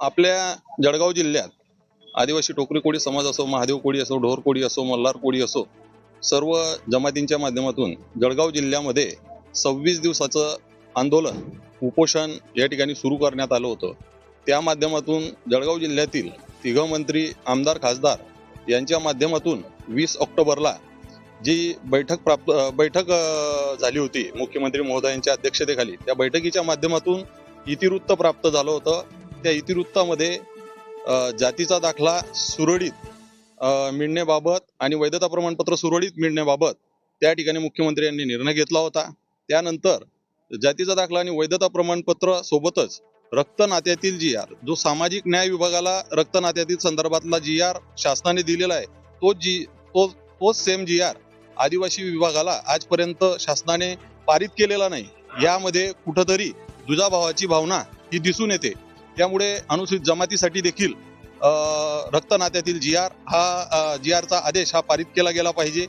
आपल्या जळगाव जिल्ह्यात आदिवासी टोकरी कोळी समाज असो महादेव कोळी असो ढोर कोळी असो मल्हार कोळी असो सर्व जमातींच्या माध्यमातून जळगाव जिल्ह्यामध्ये सव्वीस दिवसाचं आंदोलन उपोषण या ठिकाणी सुरू करण्यात आलं होतं. त्या माध्यमातून जळगाव जिल्ह्यातील तिघ मंत्री आमदार खासदार यांच्या माध्यमातून वीस ऑक्टोबरला जी बैठक प्राप्त बैठक झाली होती मुख्यमंत्री महोदयांच्या अध्यक्षतेखाली त्या बैठकीच्या माध्यमातून इतिवृत्त प्राप्त झालं होतं. त्या इतिवृत्तामध्ये जातीचा दाखला सुरळीत मिळण्याबाबत आणि वैधता प्रमाणपत्र सुरळीत मिळण्याबाबत त्या ठिकाणी मुख्यमंत्री यांनी निर्णय घेतला होता. त्यानंतर जातीचा दाखला आणि वैधता प्रमाणपत्र सोबतच रक्त नात्यातील जी आर जो सामाजिक न्याय विभागाला रक्त नात्यातील संदर्भातला जी आर शासनाने दिलेला आहे तो जी तो तोच सेम जी आर आदिवासी विभागाला आजपर्यंत शासनाने पारित केलेला नाही. यामध्ये कुठंतरी दुजाभावाची भावना ही दिसून येते. त्यामुळे अनुसूचित जमातीसाठी देखील रक्तनात्यातील जी आर हा जी आरचा आदेश हा पारित केला गेला पाहिजे.